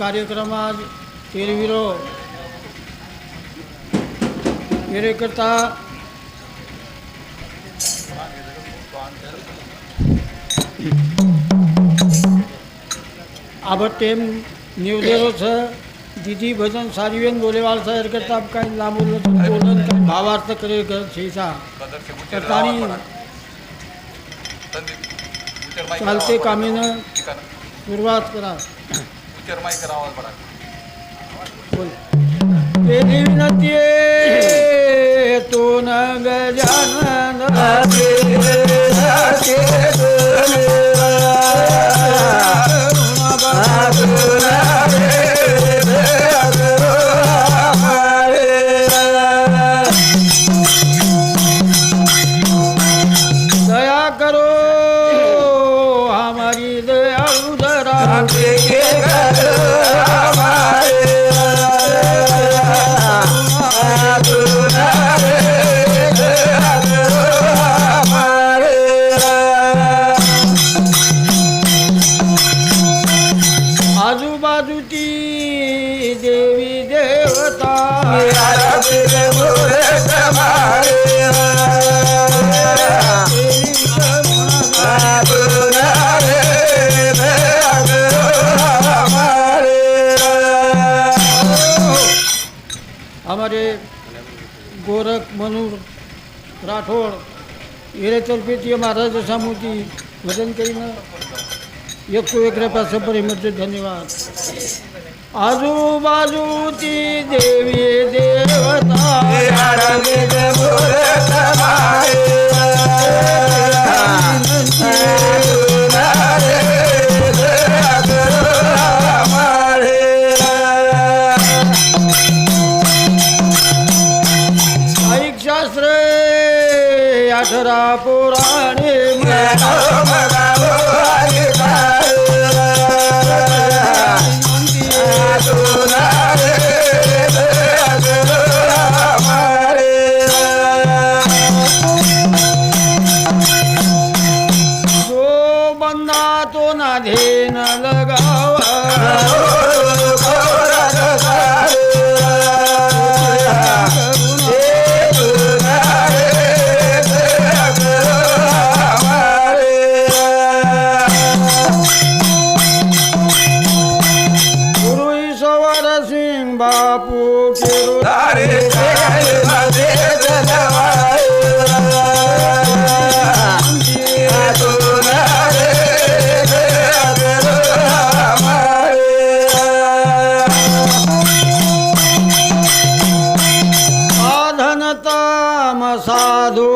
કાર્યક્રમ આજ તેરવીરો કાર્યકર્તા આબત ટેમ નિવડેલો છે. દીદી ભજન સારીબેન બોલેવાળ છે કરતા કાંઈ લાંબુ બોલન ભાવાર્થ કરે છે કરતાની ચાલતી કામીને શરૂઆત કરા कामीनं सुरुवात करा बोल. तेरी विनंती तो न गजानन हमारे गोरख मनूर राठोड हिरे तर्फेची महाराज सामूची भजन करीन एकशे एक रुपया मध्ये धन्यवाद आजूबाजूची देवी देवता पुराणे ಸಾಧು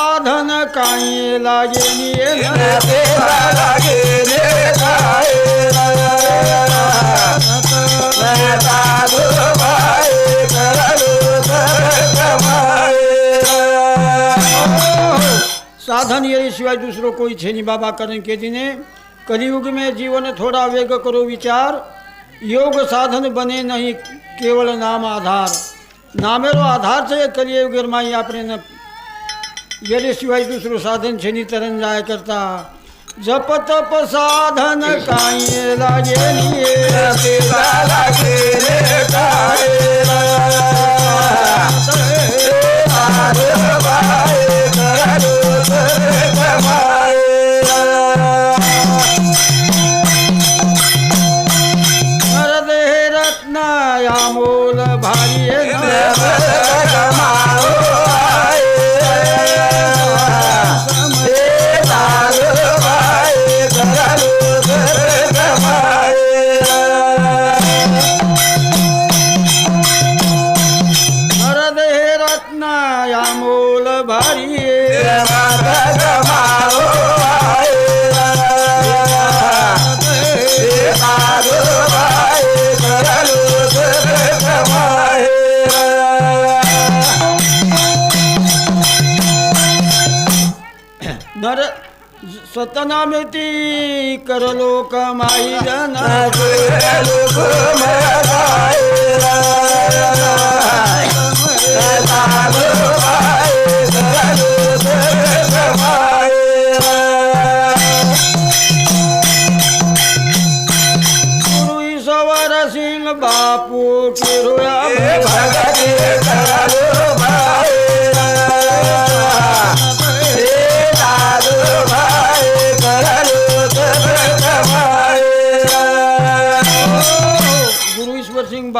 साधन काई लागे साधन ये सिवाय दूसरो कोई छे नहीं बाबा करण के जी ने कलयुग में जीवन थोड़ा वेग करो विचार। योग साधन बने नहीं केवल नाम आधार। नामेरो आधार से कलयुग में आपने गेल्याशिवाय दुसरं साधन शनी तरण जाय करता जप तप साधन काय लागेल नर सतनामेती करलो कमाई जन। गुरु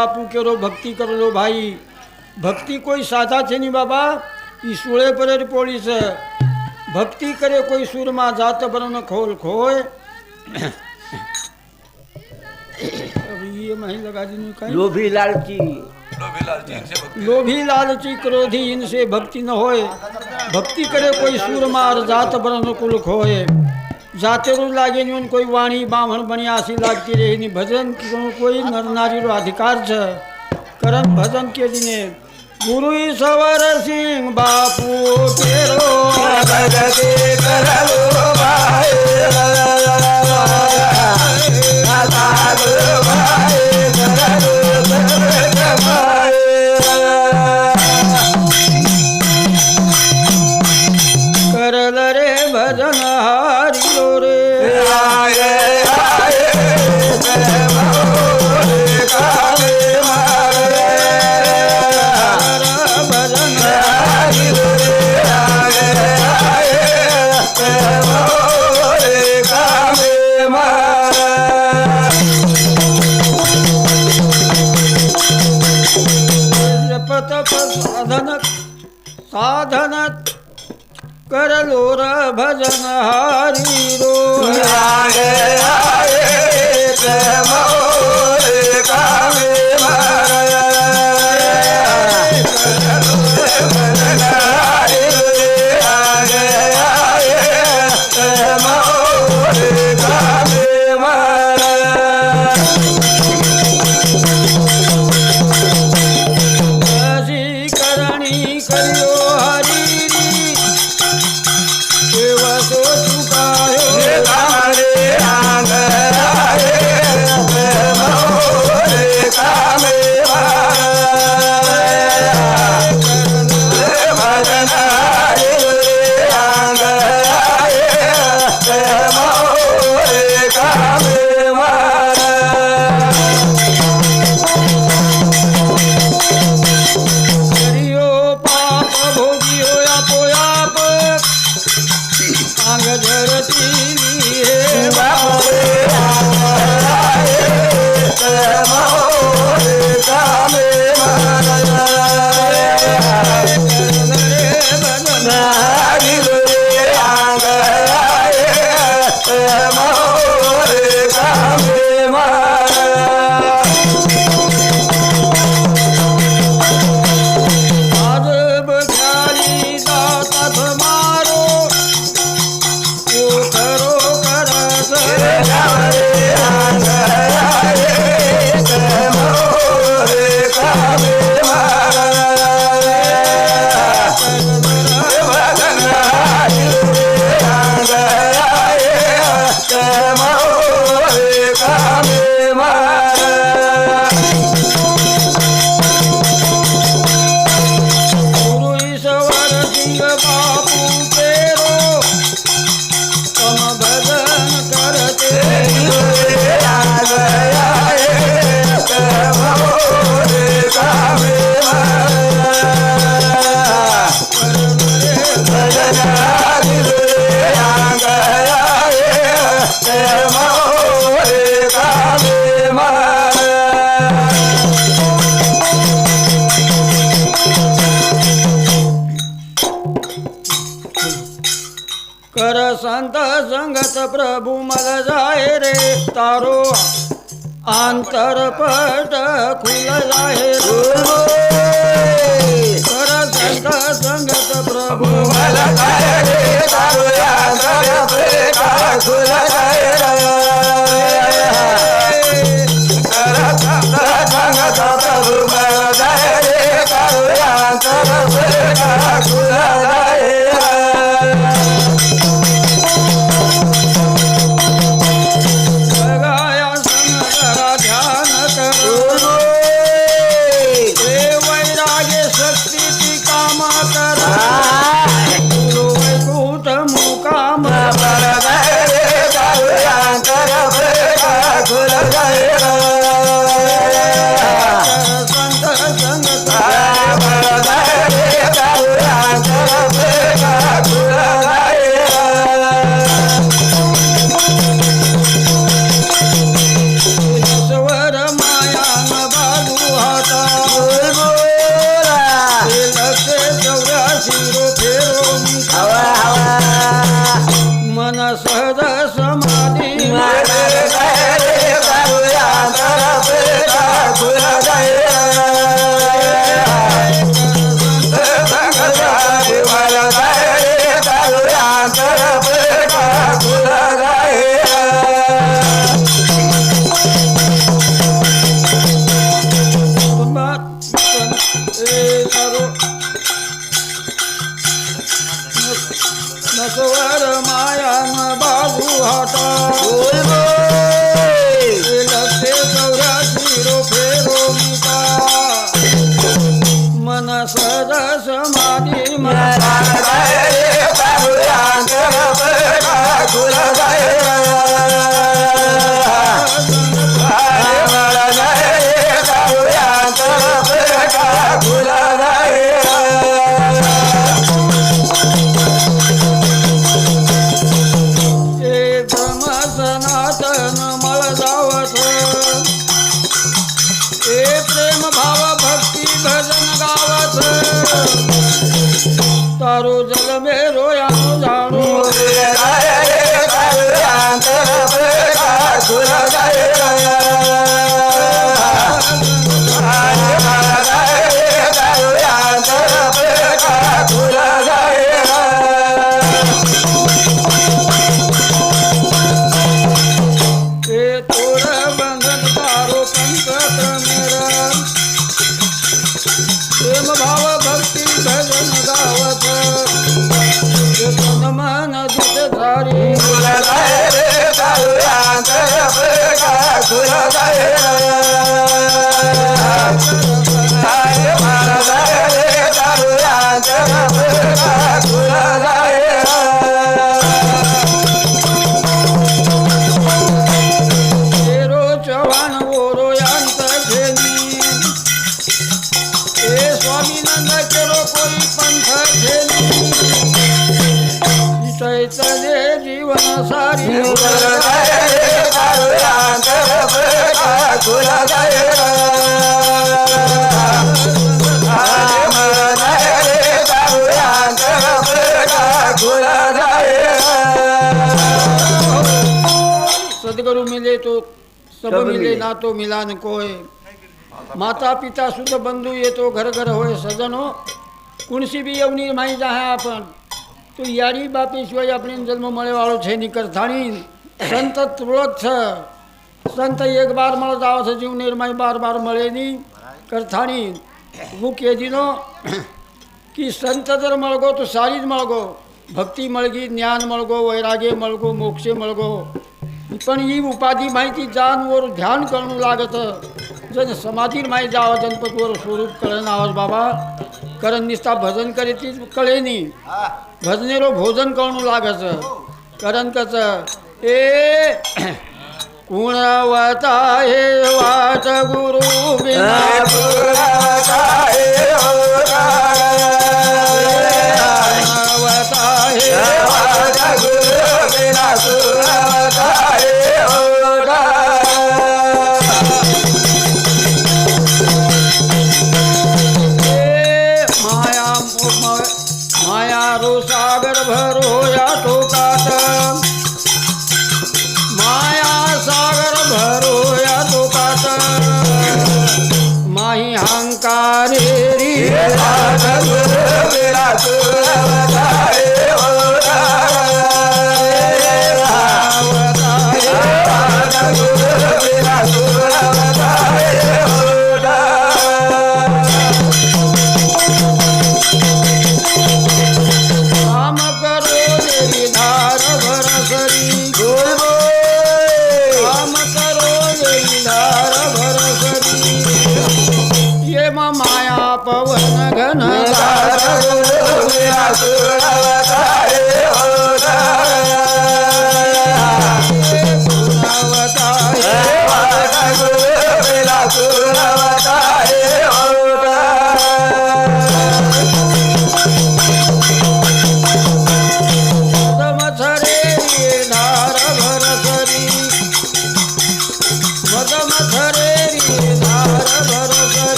બાપુ કેરો ભક્તિ કરેલો ભાઈ ભક્તિ કોઈ સાધા છે નહીં બાબા એ સુળે પર પોળી છે ભક્તિ કરે કોઈ સૂરમાં જાત બરનો ખોલ ખોય લોભી લાલચી લોભી લાલચી ક્રોધી ઇનસે ભક્તિ ન હોય ભક્તિ કરે કોઈ સૂરમાં જાત બરનો કુલ ખોય જાતેરું લાગીને એને કોઈ વાણી બામણ બની આશી લાગતી રહી ભજન કોઈ નરનારીનો અધિકાર છે. કરમ ભજન કે દીને ગુરુ સવર સિંહ બાપુ તેરો ભગતે કરવો ભાઈ करलो र भजन हारिलो Yeah. नाथ प्रभू मग जाय रे तारो आंतर पट खुल जाए कर संत संगत प्रभू मग जाय रे तारो तर प्रेमा खुल जाय रे. हे स्वामी नंद केरो कोई पंथ चैतन्य जीवन सारी। सदगुरु मिले तो सब मिले ना तो मिला न માતા પિતા શુદ્ધ બંધુ એ તો ઘર ઘર હોય સજનો. કુણસી બી અવની માઈ જાહે આપણ. તો યારી બાપી સિવાય આપણી જન્મ મળેવાળો છે નિકરથાણી સંત તુળત છે. સંત એક બાર મળત આવે છે જીવ નિર્માય બાર બાર મળે નહીં કરથાણી હું કેજીનો, કે સંત દર મળગો તો સારી જ મળગો. ભક્તિ મળગી, જ્ઞાન મળગો વૈરાગે મળગો, મોક્ષે મળગો. પણ એ ઉપાધિ માહિતી જાન ઓર ધ્યાન કરવું લાગે जन समाधीर माही जावं गणपतीवर स्वरूप कळण आवाज बाबा. कारण निस्ता भजन करे ती कळे नी भजनेरो भोजन करणं लागत कारण कसं ए कुणवता हे वाट गुरु बिना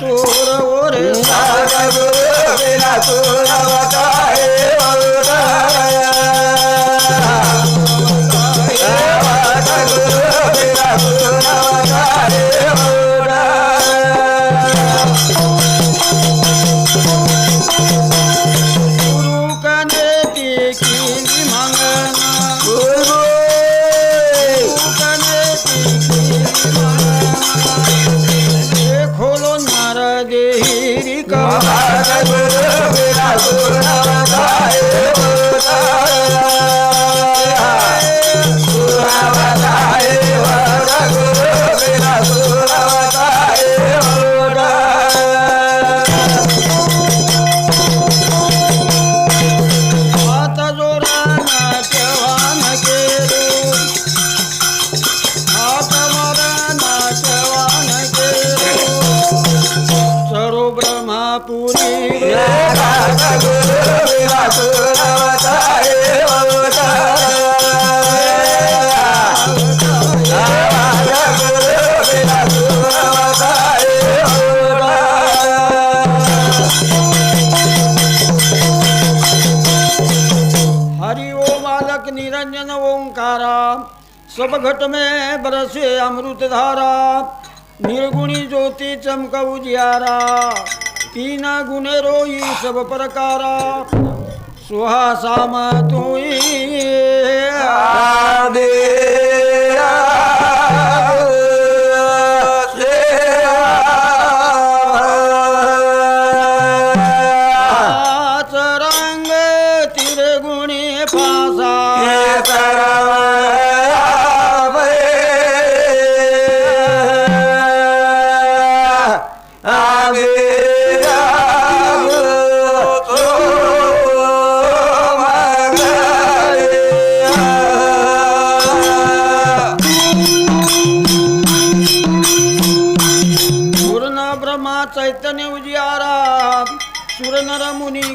ಚೂರ ಓರೆ ನಾಗಗುರುವಿನ ಸುರವತಾರೇ Lord. निराकारा सब में बरसे अमृत धारा, निर्गुणी ज्योति चमक उजियारा तीना गुण रोई सब प्रकारा। सुहासा तुई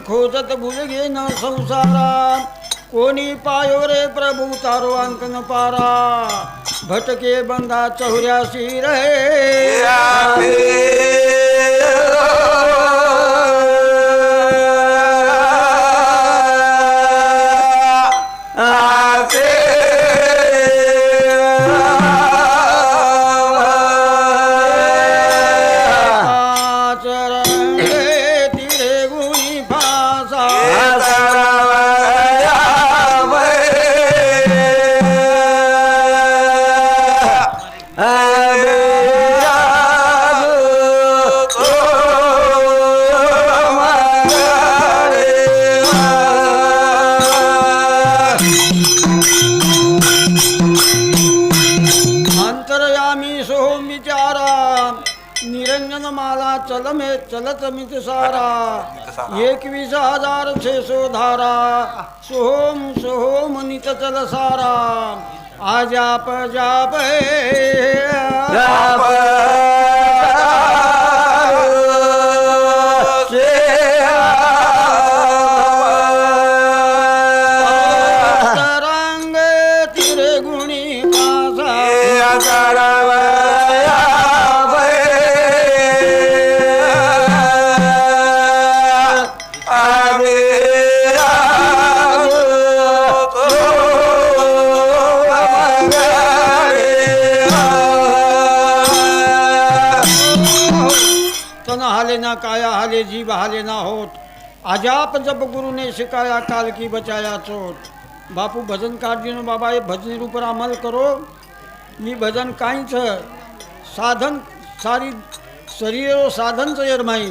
खोजत भुज घेन संसारा। कोणी पायो रे प्रभू तारो अंकन पारा भटके बंधा चौऱ्यासी रहे मित सारा एकवीस हजार छे सो धारा सोहोम सोहोम नित चल सारा आजाप जाप बहाले ना होत. अजाप जप गुरुने शिकाया काल की बचाया चोट. बापू भजन काढजीनो बाबा हे भजनी रूपर अमल करो. मी भजन काहीच साधन सारी शरीर साधन चयर माई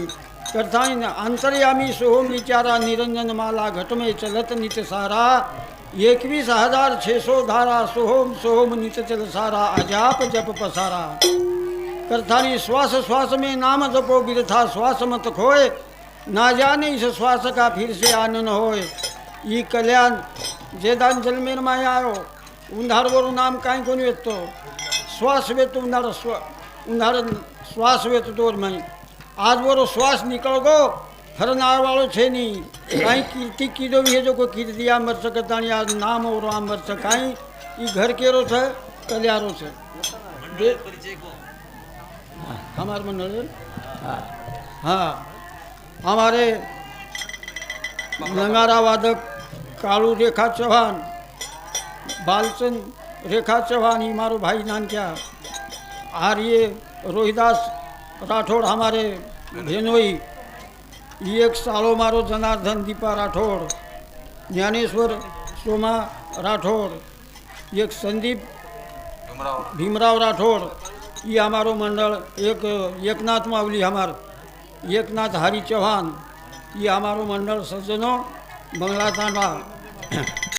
करताईन अंतर्यामी सोहम विचारा निरंजन माला घटमे चलत नित सारा. एकवीस हजार छेसो धारा सोहम सोहम नित चल सारा. अजाप जप पसारा. करतानी श्वास श्वास में नाम जपो बिरथा श्वास मत खोए. ना जाने इस श्वास का फिर से आनंद होए ई कल्याण जेदान जलमेर माय आयो उंधार वरून नाम काय कोणी येतो श्वास वेत उंधार स्व उंधार શ્વાસ વેત દોર માઈ આજ વરો શ્વાસ નીકળ ગો હરનાર વાળો છે નહીં કાંઈ કીર્તિ કીધો વિહે જો કોઈ કીર્તિ આ મરસ કરતાણી આજ નામ ઓરો આ મરસ કાંઈ એ ઘર કેરો છે કલ્યારો છે બે- हमारे मंडल है? અમારે નગારા વાદક કાળુ રેખા ચૌહાણ બાલચંદ રેખા ચૌહાણ એ મારો ભાઈ નાનક્યા. આર્ય રોહિદાસ રાઠોડ અમારે ભેનોઈ એ એક સાળો મારો જનાર્દન દીપા રાઠોડ જ્ઞાનેશ્વર સોમા રાઠોડ એક સંદીપ ભીમરાવ રાઠોડ. એ અમારો મંડળ એક એકનાથ માવલી અમારું. मावली हमार एकनाथ हरि चौहान ये हमारो मंडल सज्जनों बंगला तांडा